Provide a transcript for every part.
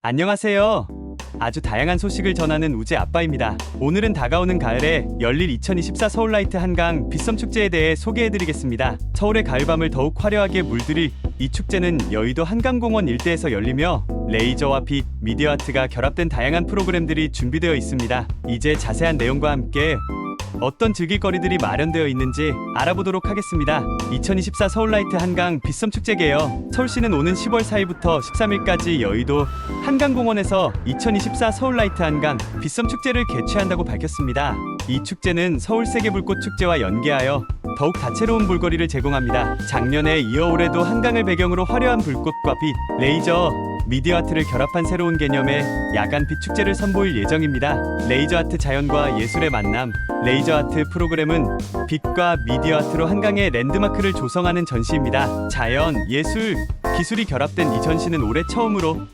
안녕하세요. 아주 다양한 소식을 전하는 우재 아빠입니다. 오늘은 다가오는 가을에 열릴 2024 서울라이트 한강 빗섬 축제에 대해 소개해드리겠습니다. 서울의 가을밤을 더욱 화려하게 물들일 이 축제는 여의도 한강공원 일대에서 열리며 레이저와 빛, 미디어 아트가 결합된 다양한 프로그램들이 준비되어 있습니다. 이제 자세한 내용과 함께 어떤 즐길거리들이 마련되어 있는지 알아보도록 하겠습니다. 2024 서울라이트 한강 빗섬 축제 개요. 서울시는 오는 10월 4일부터 13일까지 여의도 한강공원에서 2024 서울라이트 한강 빗섬 축제를 개최한다고 밝혔습니다. 이 축제는 서울 세계불꽃 축제와 연계하여 더욱 다채로운 볼거리를 제공합니다. 작년에 이어 올해도 한강을 배경으로 화려한 불꽃과 빛, 레이저, 미디어 아트를 결합한 새로운 개념의 야간 빛 축제를 선보일 예정입니다. 레이저 아트 자연과 예술의 만남. 레이저 아트 프로그램은 빛과 미디어 아트로 한강의 랜드마크를 조성하는 전시입니다. 자연, 예술, 기술이 결합된 이 전시는 올해 처음으로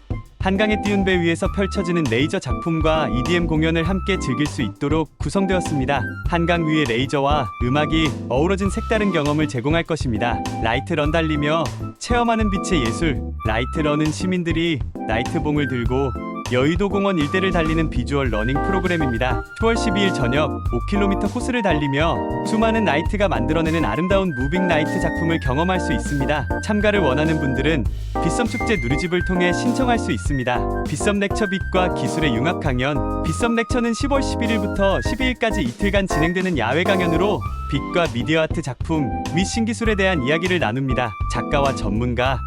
한강의 띄운 배 위에서 펼쳐지는 레이저 작품과 EDM 공연을 함께 즐길 수 있도록 구성되었습니다. 한강 위의 레이저와 음악이 어우러진 색다른 경험을 제공할 것입니다. 라이트런 달리며 체험하는 빛의 예술. 라이트런은 시민들이 나이트봉을 들고 여의도 공원 일대를 달리는 비주얼 러닝 프로그램입니다. 10월 12일 저녁 5km 코스를 달리며 수많은 나이트가 만들어내는 아름다운 무빙 나이트 작품을 경험할 수 있습니다. 참가를 원하는 분들은 빗섬 축제 누리집을 통해 신청할 수 있습니다. 빗섬 렉처 빛과 기술의 융합 강연. 빗섬 렉처는 10월 11일부터 12일까지 이틀간 진행되는 야외 강연으로 빛과 미디어 아트 작품 및 신기술에 대한 이야기를 나눕니다. 작가와 전문가,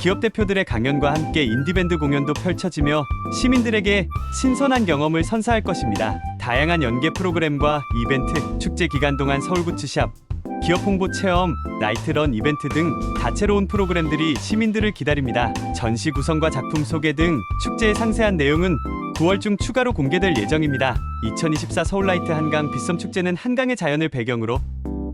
기업 대표들의 강연과 함께 인디밴드 공연도 펼쳐지며 시민들에게 신선한 경험을 선사할 것입니다. 다양한 연계 프로그램과 이벤트, 축제 기간 동안 서울구치샵, 기업 홍보 체험, 라이트런 이벤트 등 다채로운 프로그램들이 시민들을 기다립니다. 전시 구성과 작품 소개 등 축제의 상세한 내용은 9월 중 추가로 공개될 예정입니다. 2024 서울라이트 한강 빗섬 축제는 한강의 자연을 배경으로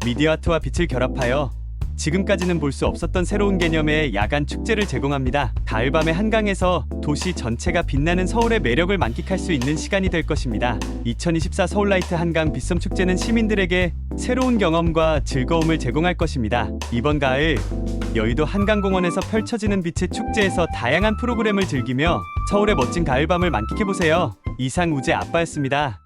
미디어 아트와 빛을 결합하여 지금까지는 볼 수 없었던 새로운 개념의 야간 축제를 제공합니다. 가을밤의 한강에서 도시 전체가 빛나는 서울의 매력을 만끽할 수 있는 시간이 될 것입니다. 2024 서울라이트 한강 빗섬 축제는 시민들에게 새로운 경험과 즐거움을 제공할 것입니다. 이번 가을 여의도 한강공원에서 펼쳐지는 빛의 축제에서 다양한 프로그램을 즐기며 서울의 멋진 가을밤을 만끽해 보세요. 이상 우재 아빠였습니다.